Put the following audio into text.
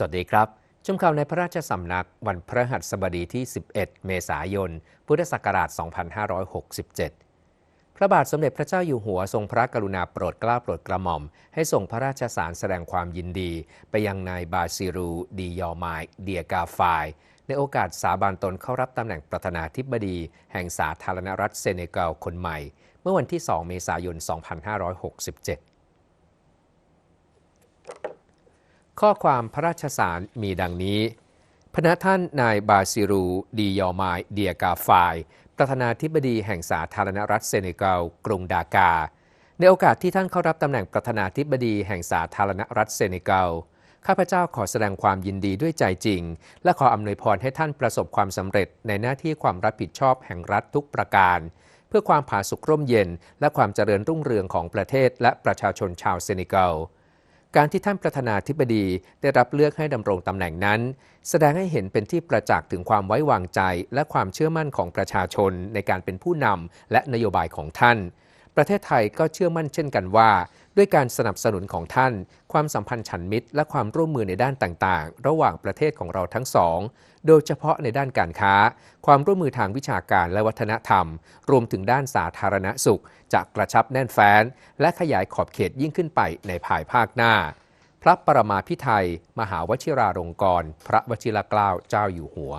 สวัสดีครับชมข่าวในพระราชสำนักวันพระหัสบดีที่ 11 เมษายน พุทธศักราช 2567 พระบาทสมเด็จพระเจ้าอยู่หัวทรงพระกรุณาโปรดเกล้าโปรดกระหม่อม ให้ส่งพระราชสารแสดงความยินดี ไปยังนายบาซิรู ดียอมายเดียกาฟาย ในโอกาสสาบานตนเข้ารับตำแหน่งประธานาธิบดี แห่งสาธารณรัฐเซเนกัลคนใหม่ เมื่อวันที่ 2 เมษายน 2567 ข้อความพระราชสารมีดังนี้พระท่านนายบาซิรู ดียอมายเดียกาฟาย ประธานาธิบดีแห่งสาธารณรัฐเซเนกัลกรุงดากา ในโอกาสที่ท่านเข้ารับตำแหน่งประธานาธิบดีแห่งสาธารณรัฐเซเนกัลข้าพเจ้าขอแสดงความยินดีด้วยใจจริง และขออำนวยพรให้ท่านประสบความสำเร็จในหน้าที่ความรับผิดชอบแห่งรัฐทุกประการ เพื่อความผาสุกร่มเย็น และความเจริญรุ่งเรืองของประเทศและประชาชนชาวเซเนกัล การที่ท่านประธานาธิบดีได้รับเลือกให้ดำรงตำแหน่งนั้น แสดงให้เห็นเป็นที่ประจักษ์ถึงความไว้วางใจและความเชื่อมั่นของประชาชนในการเป็นผู้นำและนโยบายของท่าน ประเทศไทยก็เชื่อมั่นเช่นกันว่า ด้วยการสนับสนุนของท่าน ความสัมพันธ์ฉันมิตร และความร่วมมือในด้านต่างๆ ระหว่างประเทศของเราทั้งสอง โดยเฉพาะในด้านการค้า ความร่วมมือทางวิชาการและวัฒนธรรม รวมถึงด้านสาธารณสุข จะกระชับแน่นแฟ้น และขยายขอบเขตยิ่งขึ้นไปในภายภาคหน้า พระประมาพิไทยมหาวชิราลงกรณ์พระวชิรเกล้าเจ้าอยู่หัว